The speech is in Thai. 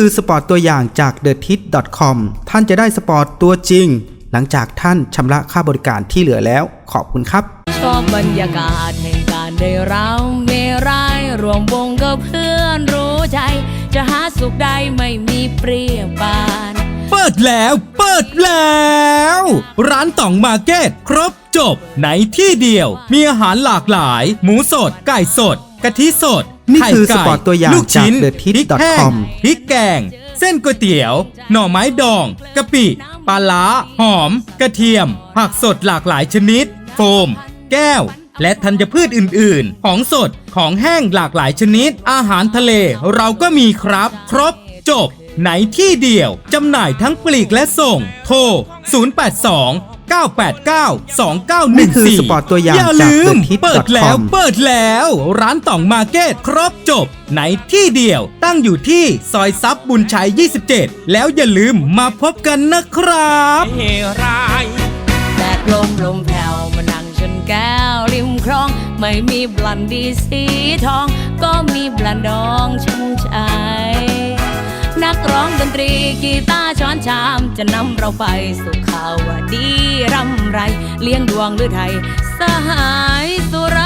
คือสปอร์ตตัวอย่างจาก t h e t i t c o m ท่านจะได้สปอร์ตตัวจริง หลังจากท่านชำระค่าบริการที่เหลือแล้ว ขอบคุณครับ ชอบบรรยากาศแห่งการได้เราเมรายรวมวงกับเพื่อนรู้ใจ จะหาสุขใดไม่มีเปรียบปาน เปิดแล้ว เปิดแล้ว ร้านต่องมาร์เก็ตครบจบในที่เดียว มีอาหารหลากหลาย หมูสด ไก่สด กะทิสด นี่คือไข่ไก่สปอร์ตตัวอย่างลูกชิ้นจาก TheTip พริกแห้ง com พริกแกง เส้นก๋วยเตี๋ยว หน่อไม้ดองกะปิปลาล้า หอม กระเทียม ผักสดหลากหลายชนิด โฟม แก้ว และธัญพืชอื่น ๆ ของสดของแห้งหลากหลายชนิด อาหารทะเลเราก็มีครับ ครบ จบในที่เดียวจำหน่ายทั้งปลีกและส่ง โทร 082 989 2914นี่คือสปอร์ตตัวอย่างอย่าจากลืม TheTip.com เปิดแล้วเปิดแล้ว ร้านต่องมาร์เก็ตครบจบในที่เดียวตั้งอยู่ที่ซอยซับบุญชัย 27 แล้วอย่าลืมมาพบกันนะครับแดดลมลมแผ่วมานั่งชนแก้วริมคลอง ไม่มีบลันดีสีทอง ก็มีบลันดองชุ่มใจนักร้องด นตรีกีตาร์ช้อนชามจะนำเราไปสู่ข่าวดีร่ำไร เลี้ยงดวงหรือไทย สหายสุรา